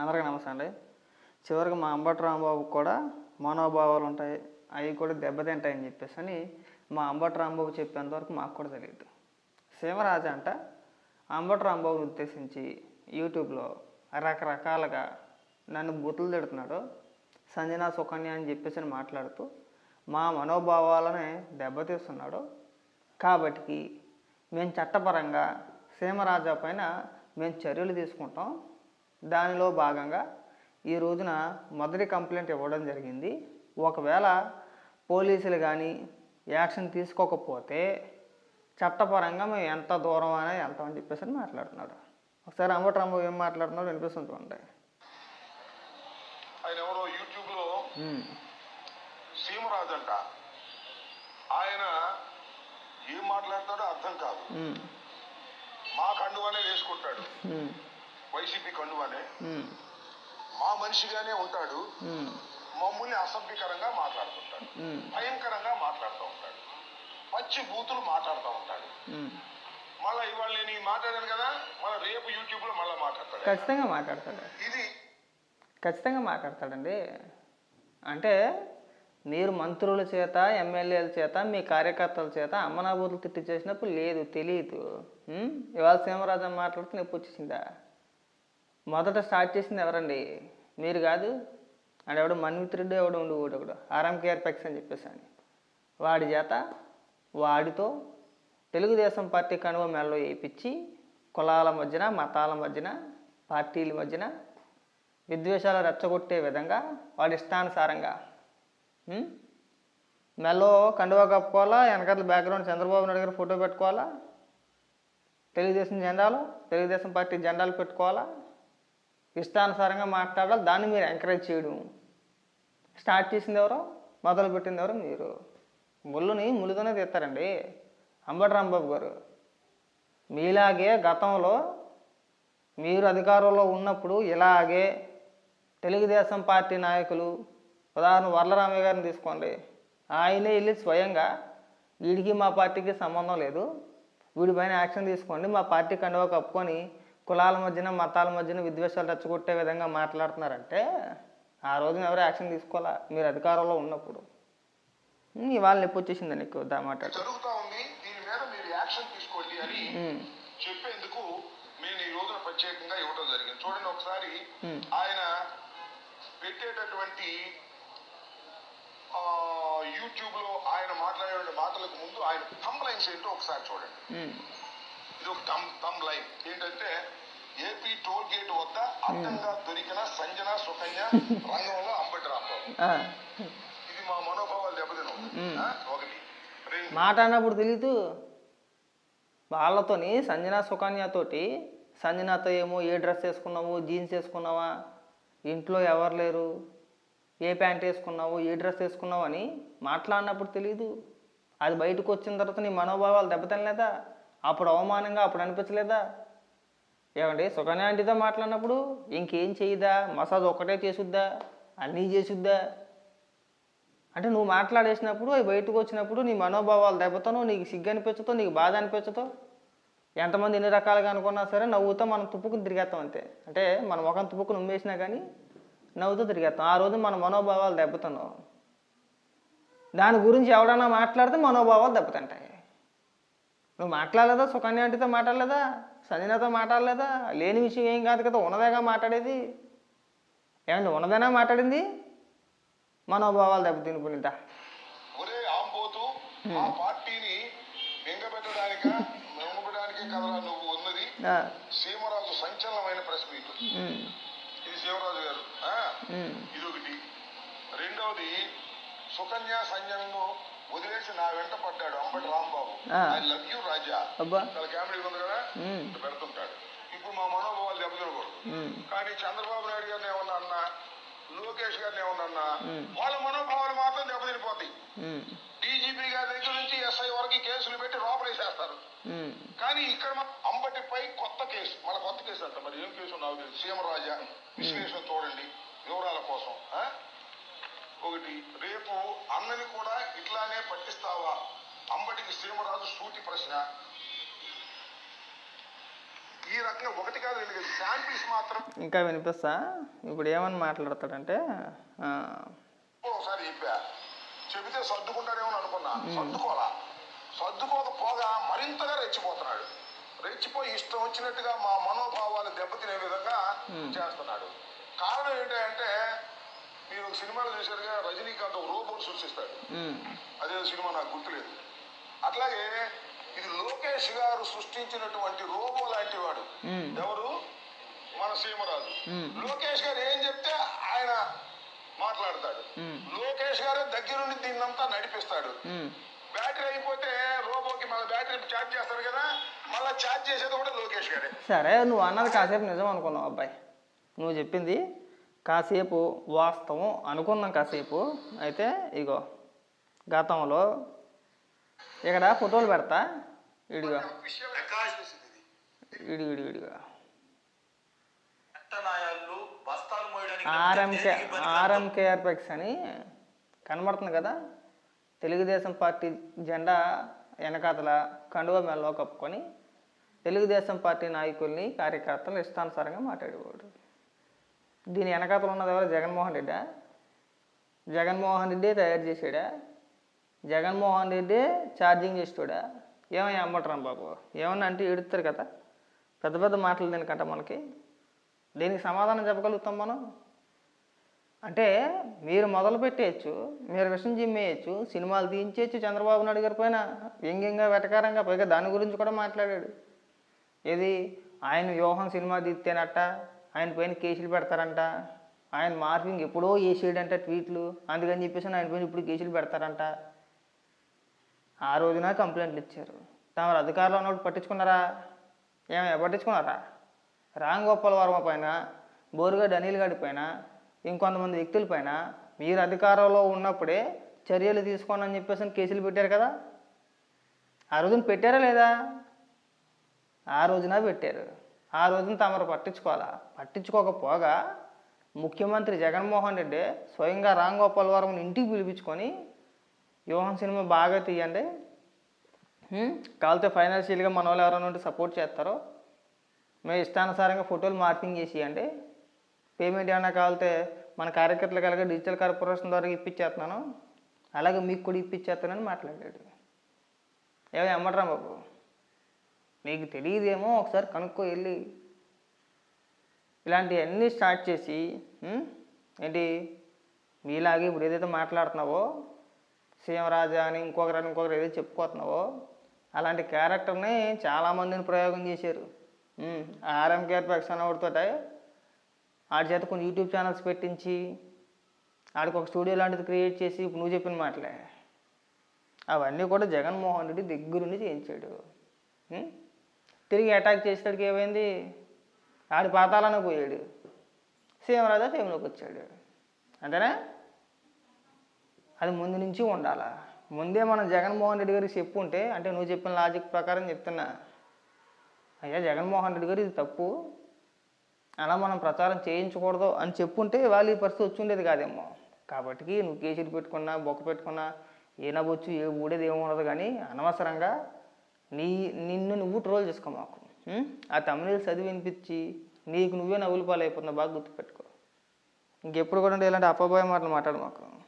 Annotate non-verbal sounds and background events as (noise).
అందరికీ నమస్తే అండి. చివరికి మా అంబటి రాంబాబు కూడా మనోభావాలు ఉంటాయి అవి కూడా దెబ్బతింటాయని చెప్పేసి అని మా అంబటి రాంబాబు చెప్పేంత వరకు మాకు కూడా తెలియదు. సీమరాజు అంట అంబటి రాంబాబుని ఉద్దేశించి యూట్యూబ్లో రకరకాలుగా నన్ను బుతులు తిడుతున్నాడు సంజనా సుకన్య అని చెప్పేసి అని మాట్లాడుతూ మా మనోభావాలనే దెబ్బతీస్తున్నాడు. కాబట్టి మేము చట్టపరంగా సీమరాజా పైన మేము చర్యలు తీసుకుంటాం. దానిలో భాగంగా ఈ రోజున మొదటి కంప్లైంట్ ఇవ్వడం జరిగింది. ఒకవేళ పోలీసులు కానీ యాక్షన్ తీసుకోకపోతే చట్టపరంగా మేము ఎంత దూరం అనే వెళ్తామని చెప్పేసి అని మాట్లాడుతున్నాడు ఒకసారి అంబటి రాంబాబు ఏం మాట్లాడుతున్నాడు వినిపిస్తుంది చూడండి ఆయన ఎవరో యూట్యూబ్లో ఉమ్, సీమరాజు అంట. ఆయన ఏం మాట్లాడతాడో అర్థం కాదు. మా కండువానే వేసుకుంటాడు. వైసీపీ కండువానే. మా మనిషిగానే ఉంటాడు. మమ్మల్ని అసభ్యకరంగా మాట్లాడుతుంటాడు. భయంకరంగా మాట్లాడుతూ ఉంటాడు. పచ్చి బూతులు మాట్లాడుతూ ఉంటాడు. మళ్ళా ఇవాళ నేను ఈ మాట్లాడాను కదా మళ్ళీ రేపు యూట్యూబ్లో మళ్ళీ మాట్లాడతాడు. ఖచ్చితంగా మాట్లాడతాడు. ఇది ఖచ్చితంగా మాట్లాడతాడండి. అంటే మీరు మంత్రుల చేత ఎమ్మెల్యేల చేత మీ కార్యకర్తల చేత అమ్మనాబూతులు తిట్టి చేసినప్పుడు లేదు తెలియదు? ఇవాళ సీమరాజు మాట్లాడితే నొప్పి వచ్చేసిందా? మొదట స్టార్ట్ చేసింది ఎవరండి? మీరు కాదు? అండ్ ఎవడు మన్మిత్రుడు ఎవడు ఉండు ఒకడు ఆర్ఎం కేర్ పెక్స్ అని చెప్పేసి వాడి చేత వాడితో తెలుగుదేశం పార్టీ కనువ మెల్లో వేయించి కులాల మధ్యన మతాల మధ్యన పార్టీల మధ్యన విద్వేషాలు రెచ్చగొట్టే విధంగా వాడి ఇష్టానుసారంగా మెల్లో కండువా కప్పుకోవాలా? వెనకాల బ్యాక్గ్రౌండ్ చంద్రబాబు నాయుడు గారి ఫోటో పెట్టుకోవాలా? తెలుగుదేశం జెండాలు తెలుగుదేశం పార్టీ జెండాలు పెట్టుకోవాలా? ఇష్టానుసారంగా మాట్లాడాలి దాన్ని మీరు ఎంకరేజ్ చేయడం. స్టార్ట్ చేసింది ఎవరో మొదలు పెట్టింది ఎవరో మీరు. ముళ్ళుని ముళ్ళుతోనే తీస్తారండి. అంబటి రాంబాబు గారు మీలాగే గతంలో మీరు అధికారంలో ఉన్నప్పుడు ఇలాగే తెలుగుదేశం పార్టీ నాయకులు ఉదాహరణ వరలరామయ్య గారిని తీసుకోండి. ఆయనే వెళ్ళి స్వయంగా వీడికి మా పార్టీకి సంబంధం లేదు వీడిపైన యాక్షన్ తీసుకోండి మా పార్టీ కండువా కప్పుకొని కులాల మధ్యన మతాల మధ్యన విద్వేషాలు రెచ్చగొట్టే విధంగా మాట్లాడుతున్నారంటే ఆ రోజున ఎవరు యాక్షన్ తీసుకోవాలా? మీరు అధికారంలో ఉన్నప్పుడు. ఇవాళ నొప్పి వచ్చేసిందని ఎక్కువ దా మాట్లాడు జరుగుతా ఉంది. దీని మీద మీరు యాక్షన్ తీసుకోండి అని చెప్పేందుకు నేను ఈ రోజున ప్రత్యేకంగా ఇవ్వడం జరిగింది. చూడండి ఒకసారి ఆయన పెట్టేటటువంటి యూట్యూబ్లో ఆయన మాట్లాడే మాటలకు ముందు ఆయన లైన్స్ ఏంటో ఒకసారి చూడండి. ఇది ఒక థమ్ థమ్ లైన్. ఏంటంటే ఏపీ టోల్ గేట్ వద్ద అడ్డంగా దొరికిన సంజన సుకన్య (laughs) రంగంలో అంబటి రాంబాబు. ఇది మా మనోభావాలు దెబ్బతిన. ఒకటి. మాట అన్నప్పుడు తెలీదు. వాళ్ళతోని సంజన సుకన్యతోటి సంజనాతో ఏమో ఏ డ్రెస్ వేసుకున్నావు జీన్స్ వేసుకున్నావా ఇంట్లో ఎవరు లేరు ఏ ప్యాంట్ వేసుకున్నావు ఏ డ్రెస్ వేసుకున్నావు అని మాట్లాడినప్పుడు తెలీదు. అది బయటకు వచ్చిన తర్వాత నీ మనోభావాలు దెబ్బతినలేదా? అప్పుడు అవమానంగా అప్పుడు అనిపించలేదా? ఏమండి సుకన్య ఆంటీతో మాట్లాడినప్పుడు ఇంకేం చేయదా మసాజ్ ఒక్కటే చేసుద్దా? అన్నీ చేసుద్దా? అంటే నువ్వు మాట్లాడేసినప్పుడు అవి బయటకు వచ్చినప్పుడు నీ మనోభావాలు దెబ్బతనో నీకు సిగ్గు అనిపించతో నీకు బాధ అనిపించతో ఎంతమంది ఎన్ని రకాలుగా అనుకున్నా సరే నవ్వుతో మనం తుప్పుకుని తిరిగేస్తాం అంతే. అంటే మన ముఖం తుప్పుకుని ఉమ్మేసినా కానీ నవ్వుతూ తిరిగేస్తాం ఆ రోజు మన మనోభావాలు దెబ్బతున్నావు దాని గురించి ఎవడన్నా మాట్లాడితే మనోభావాలు దెబ్బతింటాయి. నువ్వు మాట్లాడలేదా? సుకన్య ఆంటీతో మాట్లాడలేదా? సంజనతో మాట్లాడలేదా? లేని విషయం ఏం కాదు కదా ఉన్నదేగా మాట్లాడేది? ఏమండి ఉన్నదేనా మాట్లాడింది? మనోభావాలు ఉన్నది? ఆ, సీమరాజు సంచలనమైన ప్రెస్ మీట్. ఇది సీమరాజు గారు? ఉమ్, ఇదొకటి. రెండవది సుకన్య సంజనను వదిలేసి నా వెంట పడ్డాడు Ambati Rambabu. I love you Raja. Comedy ఉంది కదా పెడుతుంటాడు. ఇప్పుడు మా మనోభావాలు దెబ్బతినకూడదు. కానీ చంద్రబాబు నాయుడు గారిని ఏమన్నా అన్నా లోకేష్ గారిని ఏమన్నా అన్నా. వాళ్ళ మనోభావాలు మాత్రం దెబ్బతినిపోతాయి. డీజీపీ గారి దగ్గర నుంచి ఎస్ఐ వరకు కేసులు పెట్టి లోపలేసేస్తారు ఉమ్, కానీ ఇక్కడ అంబటిపై కొత్త కేసు మన కొత్త కేసు అంట మరి ఏం కేసు నాకు తెలియదు సీమరాజా విశ్లేషణ చూడండి వివరాల కోసం? ఒకటి రేపు అన్నని కూడా ఇట్లానే పట్టిస్తావా? అంబటికి సీమరాజు సూటి ప్రశ్న. ఈ రకంగా ఒకటి కాదు రెండు శాంపిల్స్ మాత్రం. ఇంకా వినిపిస్తా? ఇప్పుడు ఏమని మాట్లాడతాడంటే ఆ, ఒకసారి చెప్పా. చెబితే సర్దుకుంటాడేమో అని అనుకున్నా. సర్దుకోలా సర్దుకోకపోగా మరింతగా రెచ్చిపోతున్నాడు. రెచ్చిపోయి ఇష్టం వచ్చినట్టుగా మా మనోభావాలు దెబ్బతినే విధంగా చేస్తున్నాడు. కారణం ఏంటంటే మీరు ఒక సినిమాలో చూసారుగా రజనీకాంత్ ఒక రోబోని సృష్టిస్తాడు. అదే సినిమా నాకు గుర్తులేదు. అట్లాగే ఇది లోకేష్ గారు సృష్టించినటువంటి రోబో లాంటి వాడు. ఎవరు? మన సీమరాజు. లోకేష్ గారు ఏం చెప్తే ఆయన మాట్లాడతాడు. లోకేష్ గారు దగ్గరుండి దీన్నంతా నడిపిస్తాడు. బ్యాటరీ అయిపోతే రోబోకి మళ్ళీ బ్యాటరీ ఛార్జ్ చేస్తారు కదా మళ్ళీ ఛార్జ్ చేసేది కూడా లోకేష్ గారే. సరే నువ్వు అన్నది కాసేపు నిజం అనుకున్నావు అబ్బాయి. నువ్వు చెప్పింది కాసేపు వాస్తవం అనుకుందాం కాసేపు. అయితే ఇగో గతంలో ఇక్కడ ఫోటోలు పెడతా. ఇడిగా. ఇడి ఇడి ఇడిగా. ఆర్ఎంకే. ఆర్ఎంకేఆర్పెక్స్ అని కనబడుతుంది కదా? తెలుగుదేశం పార్టీ జెండా వెనకాతల కండువ మెల్లో కప్పుకొని తెలుగుదేశం పార్టీ నాయకుల్ని కార్యకర్తలు ఇష్టానుసారంగా మాట్లాడేవాడు. దీని వెనకాతలు ఉన్నది ఎవరు? జగన్మోహన్ రెడ్డా. జగన్మోహన్ రెడ్డి తయారు చేసాడా జగన్మోహన్ రెడ్డి ఛార్జింగ్ చేస్తాడా ఏమైనా అమ్మటరాం బాబు? ఏమన్నా అంటే ఏడుస్తారు కదా. పెద్ద పెద్ద మాటలు దీనికంట మనకి. దీనికి సమాధానం చెప్పగలుగుతాం మనం? అంటే మీరు మొదలు పెట్టేయచ్చు మీరు విషయం జిమ్మేయచ్చు సినిమాలు తీయించేయచ్చు చంద్రబాబు నాయుడు గారి పైన. వ్యంగ్యంగా వెటకారంగా పైగా దాని గురించి కూడా మాట్లాడాడు. ఏది? ఆయన వ్యూహం సినిమా తీస్తేనట్ట? ఆయన పైన కేసులు పెడతారంట. ఆయన మార్పింగ్ ఎప్పుడో వేసేయడంట ట్వీట్లు. అందుకని చెప్పేసి ఆయన పైన ఇప్పుడు కేసులు పెడతారంట. ఆ రోజున కంప్లైంట్లు ఇచ్చారు. తమరు అధికారంలో ఉన్నప్పుడు పట్టించుకున్నారా? ఏమైనా పట్టించుకున్నారా? రామ్ గోపాల్ వర్మ పైన బోరుగడ్డ అనిల్ గడి పైన ఇంకొంతమంది వ్యక్తుల పైన మీరు అధికారంలో ఉన్నప్పుడే చర్యలు తీసుకోండి అని చెప్పేసి కేసులు పెట్టారు కదా. ఆ రోజున పెట్టారా లేదా? ఆ రోజున పెట్టారు. ఆ రోజున తమరు పట్టించుకోవాలా? పట్టించుకోకపోగా ముఖ్యమంత్రి జగన్మోహన్ రెడ్డి స్వయంగా రామ్ గోపాల్ వర్మని ఇంటికి పిలిపించుకొని వ్యూహం సినిమా బాగా తీయండి. హ్మ్? కావాలితే ఫైనాన్షియల్గా మన వాళ్ళు ఎవరైనా ఉంటే సపోర్ట్ చేస్తారో. మేము ఇష్టానుసారంగా ఫోటోలు మార్పింగ్ చేసేయండి. పేమెంట్ ఏమైనా కావాలితే మన కార్యకర్తలు కలిగే డిజిటల్ కార్పొరేషన్ ద్వారా ఇప్పించేస్తున్నాను అలాగే మీకు కూడా ఇప్పించేస్తానని మాట్లాడాడు. ఏమో అమ్మటరా బాబు. నీకు తెలియదేమో ఒకసారి కనుక్కో వెళ్ళి. ఇలాంటివన్నీ స్టార్ట్ చేసి ఏంటి? మీలాగే ఇప్పుడు ఏదైతే మాట్లాడుతున్నావో సీఎం రాజా అని ఇంకొకరు ఇంకొకరు ఏదైతే చెప్పుకోతున్నావో అలాంటి క్యారెక్టర్ని చాలామందిని ప్రయోగం చేశారు. ఆర్ఎం కేర్ పెక్స్ అనేవాడితోటే ఆడి చేత కొన్ని యూట్యూబ్ ఛానల్స్ పెట్టించి ఆడికి ఒక స్టూడియో లాంటిది క్రియేట్ చేసి ఇప్పుడు నువ్వు చెప్పిన మాటలే. అవన్నీ కూడా జగన్మోహన్ రెడ్డి దగ్గరుండి చేయించాడు. తిరిగి అటాక్ చేసేటడికి ఏమైంది? ఆడి పాతాలనే పోయాడు. సేమ్ రాజా సేమ్లోకి వచ్చాడు. అంతేనా? అది ముందు నుంచి ఉండాలా? ముందే మనం జగన్మోహన్ రెడ్డి గారికి చెప్పుంటే అంటే నువ్వు చెప్పిన లాజిక్ ప్రకారం చెప్తున్నా. అయ్యా జగన్మోహన్ రెడ్డి గారు ఇది తప్పు. అలా మనం ప్రచారం చేయించకూడదు అని చెప్పుంటే వాళ్ళు ఈ పరిస్థితి వచ్చి ఉండేది కాదేమో. కాబట్టి నువ్వు కేసీలు పెట్టుకున్నా బొక్క పెట్టుకున్నా ఏ నవ్వచ్చు ఏ ఊడేది ఏమి ఉండదు కానీ అనవసరంగా నీ నిన్ను నువ్వు ట్రోల్ చేసుకో మాకు. ఆ తమిళ చదివి వినిపించి నీకు నువ్వే నవ్వులు పాలైపోతున్నావు బాగా గుర్తుపెట్టుకో. ఇంకెప్పుడు కూడా ఇలాంటి అప్పబాయ మాటలు మాట్లాడు మాకు.